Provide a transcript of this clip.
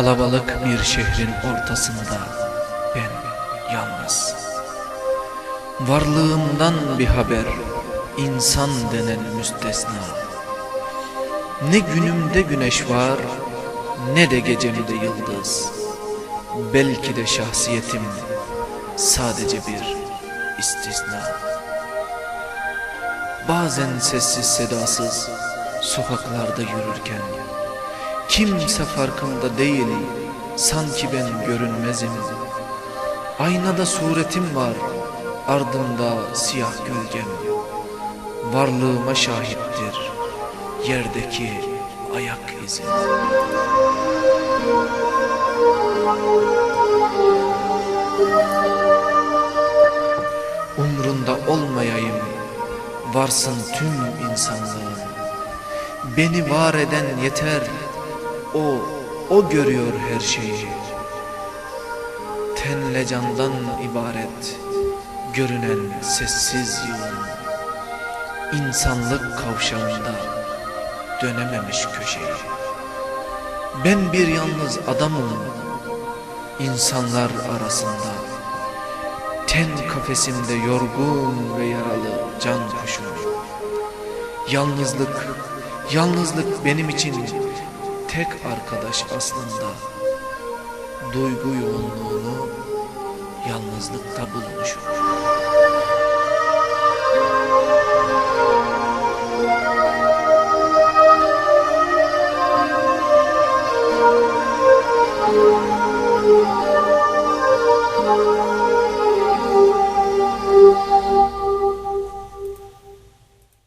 Kalabalık bir şehrin ortasında ben yalnız. Varlığımdan bir haber insan denen müstesna. Ne günümde güneş var ne de gecemde yıldız. Belki de şahsiyetim sadece bir istisna. Bazen sessiz sedasız sokaklarda yürürken Kimse farkında değil sanki ben görünmezim. Aynada suretim var ardımda siyah gölgem. Varlığıma şahittir yerdeki ayak izim Umrunda olmayayım varsın tüm insanlığın Beni var eden yeter o, o görüyor her şeyi. Tenle candan ibaret görünen sessiz yığın İnsanlık kavşağında dönememiş köşeyi. Ben bir yalnız adamım. İnsanlar arasında. Ten kafesimde yorgun ve yaralı can kuşum. Yalnızlık, yalnızlık benim için tek arkadaş aslında. Duygu yoğunluğunu yalnızlıkta bulmuşum